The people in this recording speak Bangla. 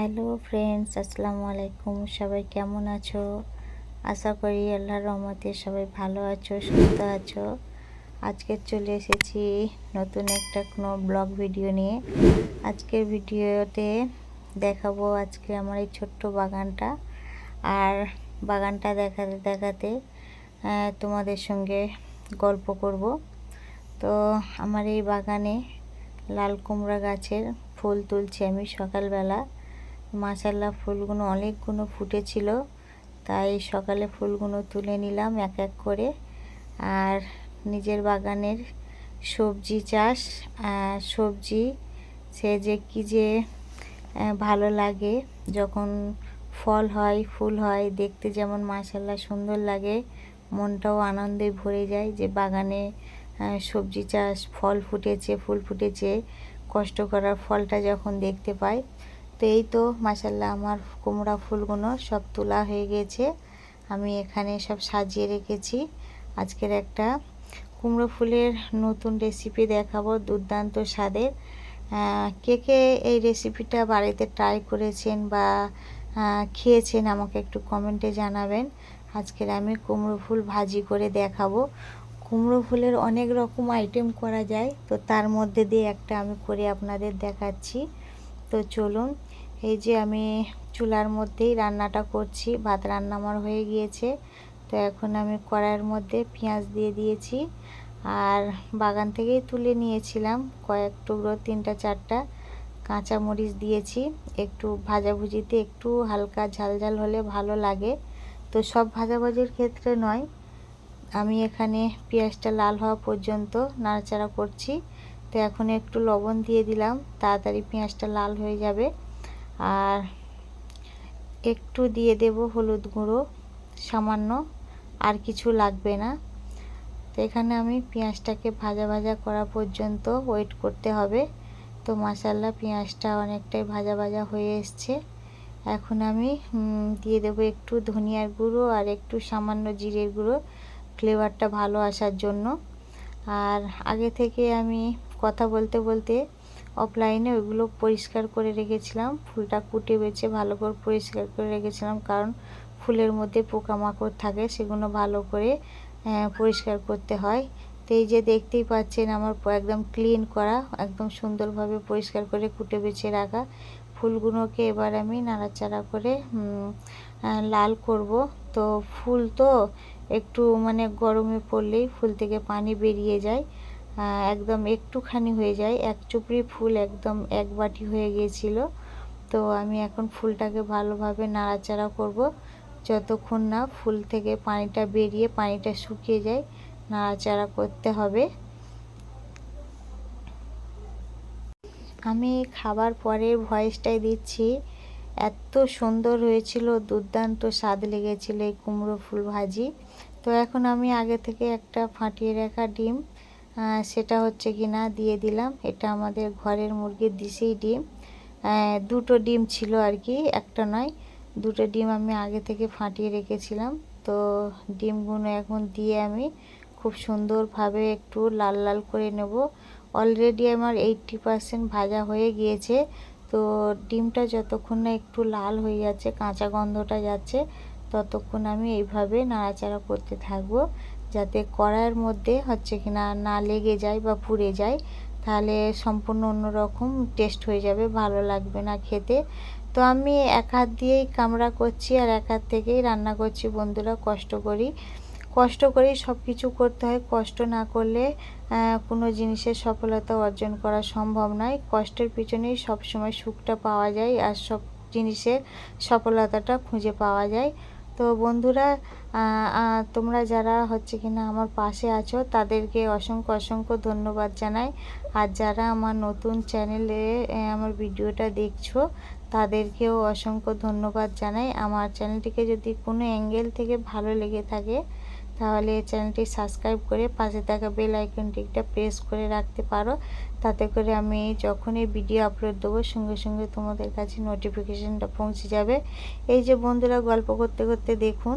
হ্যালো ফ্রেন্ডস, আসসালামু আলাইকুম। সবাই কেমন আছো? আশা করি আল্লাহর রহমতে সবাই ভালো আছো, সুস্থ আছো। আজকে চলে এসেছি নতুন একটা কোনো ব্লগ ভিডিও নিয়ে। আজকের ভিডিওতে দেখাবো আজকে আমার এই ছোট্ট বাগানটা। আর বাগানটা দেখাতে দেখাতে তোমাদের সঙ্গে গল্প করব। তো আমার এই বাগানে লাল কুমড়া গাছের ফুল তুলছি আমি সকালবেলা। মাসাল্লা ফুলগুলো অনেকগুলো ফুটেছিল। তাই সকালে ফুলগুলো তুলে নিলাম এক এক করে। আর নিজের বাগানের সবজি চাষ সবজি সে যে কি যে ভালো লাগে। যখন ফল হয়, ফুল হয়, দেখতে যেমন মাসাল্লা সুন্দর লাগে, মনটাও আনন্দে ভরে যায় যে বাগানে সবজি চাষ, ফল ফুটেছে, ফুল ফুটেছে, কষ্ট করার ফলটা যখন দেখতে পাই তো এই তো মাসাল্লাহ আমার কুমড়া ফুলগুলো সব তোলা হয়ে গেছে। আমি এখানে সব সাজিয়ে রেখেছি। আজকের একটা কুমড়ো ফুলের নতুন রেসিপি দেখাবো দুর্দান্ত স্বাদের। কে কে এই রেসিপিটা বাড়িতে ট্রাই করেছেন বা খেয়েছেন আমাকে একটু কমেন্টে জানাবেন। আজকের আমি কুমড়ো ফুল ভাজি করে দেখাবো। কুমড়ো ফুলের অনেক রকম আইটেম করা যায়, তো তার মধ্যে দিয়ে একটা আমি করে আপনাদের দেখাচ্ছি। তো চলুন, এই যে আমি চুলার মধ্যেই রান্নাটা করছি। ভাত রান্না আমার হয়ে গিয়েছে। তো এখন আমি কড়াইয়ের মধ্যে পেঁয়াজ দিয়ে দিয়েছি আর বাগান থেকেই তুলে নিয়েছিলাম কয়েক টুকরো, তিনটা, চারটা কাঁচা মরিচ দিয়েছি। একটু ভাজাভুজিতে একটু হালকা ঝাল ঝাল হলে ভালো লাগে। তো সব ভাজাভাজির ক্ষেত্রে নয়, আমি এখানে পেঁয়াজটা লাল হওয়া পর্যন্ত নাড়াচাড়া করছি। তো এখন একটু লবণ দিয়ে দিলাম, তাড়াতাড়ি পেঁয়াজটা লাল হয়ে যাবে। আর একটু দিয়ে দেব হলুদ গুঁড়ো, সামান্য, আর কিছু লাগবে না। তো এখানে আমি পেঁয়াজটাকে ভাজা ভাজা করা পর্যন্ত ওয়েট করতে হবে। তো মাসাল্লা পেঁয়াজটা অনেকটাই ভাজা ভাজা হয়ে এসছে। এখন আমি দিয়ে দেবো একটু ধনিয়ার গুঁড়ো আর একটু সামান্য জিরের গুঁড়ো। ফ্লেভারটা ভালো আসার জন্য। আর আগে থেকে আমি কথা বলতে বলতে অফলাইনে ওইগুলো পরিষ্কার করে রেখেছিলাম। ফুলটা কুটে বেছে ভালো করে পরিষ্কার করে রেখেছিলাম কারণ ফুলের মধ্যে পোকামাকড় থাকে, সেগুলো ভালো করে পরিষ্কার করতে হয়। তো এই যে দেখতেই পাচ্ছেন আমার একদম ক্লিন করা, একদম সুন্দরভাবে পরিষ্কার করে কুটে বেছে রাখা। ফুলগুলোকে এবার আমি নাড়াচাড়া করে লাল করব। তো ফুল তো একটু মানে গরমে পড়লেই ফুল থেকে পানি বেরিয়ে যায়। একদম একটুখানি হয়ে যায়। এক চুপড়ি ফুল একদম এক বাটি হয়ে গিয়েছিল। তো আমি এখন ফুলটাকে ভালোভাবে নাড়াচাড়া করব। যতক্ষণ না ফুল থেকে পানিটা বেরিয়ে পানিটা শুকিয়ে যায়, নাড়াচাড়া করতে হবে। আমি খাবার পরে ভয়েসটাই দিচ্ছি। এত সুন্দর হয়েছিল, দুর্দান্ত স্বাদ লেগেছিল এই কুমড়ো ফুল ভাজি। তো এখন আমি আগে থেকে একটা ফাটিয়ে রাখা ডিম সেটা হচ্ছে কি না দিয়ে দিলাম। এটা আমাদের ঘরের মুরগির দিশেই ডিম। দুটো ডিম ছিল আর কি, একটা নয়। দুটো ডিম আমি আগে থেকে ফাটিয়ে রেখেছিলাম। তো ডিমগুলো এখন দিয়ে আমি খুব সুন্দরভাবে একটু লাল লাল করে নেব। অলরেডি আমার এইটটি পারসেন্ট ভাজা হয়ে গিয়েছে। তো ডিমটা যতক্ষণ না একটু লাল হয়ে যাচ্ছে, কাঁচা গন্ধটা যাচ্ছে, ততক্ষণ আমি এইভাবে নাড়াচাড়া করতে থাকব। যাতে কড়াইয়ের মধ্যে হচ্ছে কি না না লেগে যায় বা পুড়ে যায়, তাহলে সম্পূর্ণ অন্যরকম টেস্ট হয়ে যাবে, ভালো লাগবে না খেতে। তো আমি এক হাত দিয়েই কামড়া করছি আর এক হাত থেকেই রান্না করছি বন্ধুরা, কষ্ট করি। কষ্ট করেই সব কিছু করতে হয়, কষ্ট না করলে কোনো জিনিসের সফলতা অর্জন করা সম্ভব নয়। কষ্টের পিছনেই সবসময় সুখটা পাওয়া যায় আর সব জিনিসের সফলতাটা খুঁজে পাওয়া যায়। তো বন্ধুরা তোমরা যারা হচ্ছে কিনা আমার পাশে আছো, তাদেরকে অসংখ্য অসংখ্য ধন্যবাদ জানাই। আর যারা আমার নতুন চ্যানেলে আমার ভিডিওটা দেখছ, তাদেরকেও অসংখ্য ধন্যবাদ জানাই। আমার চ্যানেলটিকে যদি কোনো অ্যাঙ্গেল থেকে ভালো লেগে থাকে তাহলে এই চ্যানেলটি সাবস্ক্রাইব করে পাশে থাকা বেল আইকনটিটা প্রেস করে রাখতে পারো। তাতে করে আমি যখনই ভিডিও আপলোড দেবো, সঙ্গে সঙ্গে তোমাদের কাছে নোটিফিকেশানটা পৌঁছে যাবে। এই যে বন্ধুরা, গল্প করতে করতে দেখুন।